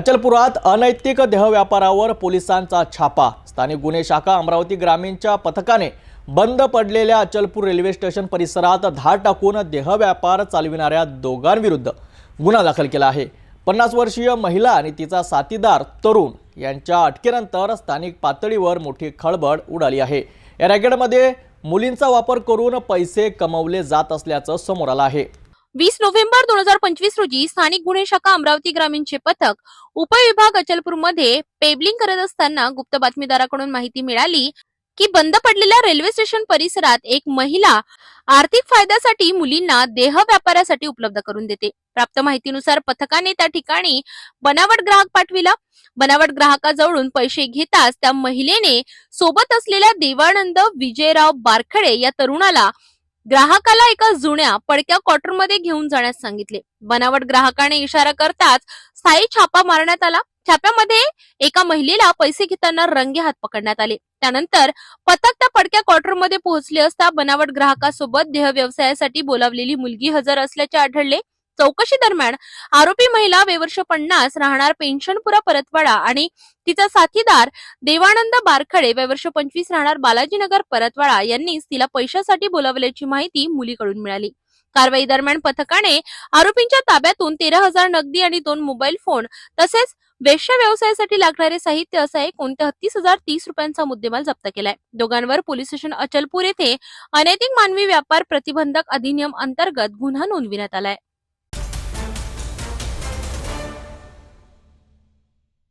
अचलपुरात अनैतिक देहव्यापारावर पोलिसांचा छापा. स्थानिक गुन्हे शाखा अमरावती ग्रामीणच्या पथकाने बंद पडलेल्या अचलपूर रेल्वे स्टेशन परिसरात धाड टाकून देहव्यापार चालविणाऱ्या दोघांविरुद्ध गुन्हा दाखल केला आहे. पन्नास वर्षीय महिला आणि तिचा साथीदार तरुण यांच्या अटकेनंतर स्थानिक पातळीवर मोठी खळबळ उडाली आहे. या रॅकेटमध्ये मुलींचा वापर करून पैसे कमवले जात असल्याचं समोर आलं आहे. वीस नोव्हेंबर दोन हजार पंचवीस रोजी स्थानिक गुन्हे शाखा अमरावती ग्रामीणचे पथक उपविभाग अचलपूरमध्ये पेबलिंग करत असताना गुप्त बातमीदाराकडून माहिती मिळाली की बंद पडलेल्या रेल्वे स्टेशन परिसरात एक महिला आर्थिक फायद्यासाठी मुलींना देह व्यापारासाठी उपलब्ध करून देते. प्राप्त माहितीनुसार पथकाने त्या ठिकाणी बनावट ग्राहक पाठविला. बनावट ग्राहकाजवळून पैसे घेताच त्या महिलेने सोबत असलेल्या देवानंद विजयराव बारखडे या तरुणाला ग्राहकाला एका जुन्या पडक्या क्वार्टरमध्ये घेऊन जाण्यास सांगितले. बनावट ग्राहकाने इशारा करताच स्थायी छापा मारण्यात आला. छाप्यामध्ये एका महिलेला पैसे घेताना रंगे हात पकडण्यात आले. त्यानंतर पथक त्या पडक्या क्वार्टरमध्ये पोहोचले असता बनावट ग्राहकासोबत देह व्यवसायासाठी बोलावलेली मुलगी हजर असल्याचे आढळले. चौकशी दरम्यान आरोपी महिला वेवर्ष पन्नास राहणार पेन्शनपुरा परतवाडा आणि तिचा साथीदार देवानंद बारखडे वेवर्ष पंचवीस राहणार बालाजीनगर परतवाडा यांनीच तिला पैशासाठी बोलावल्याची माहिती मुलीकडून मिळाली. कारवाई दरम्यान पथकाने आरोपींच्या ताब्यातून तेरा हजार नगदी आणि दोन मोबाईल फोन तसेच वेश्या व्यवसायासाठी लागणारे साहित्य असा एकूण तेहतीस हजार तीस रुपयांचा मुद्देमाल जप्त केलाय. दोघांवर पोलीस स्टेशन अचलपूर येथे अनैतिक मानवी व्यापार प्रतिबंधक अधिनियम अंतर्गत गुन्हा नोंदविण्यात आलाय.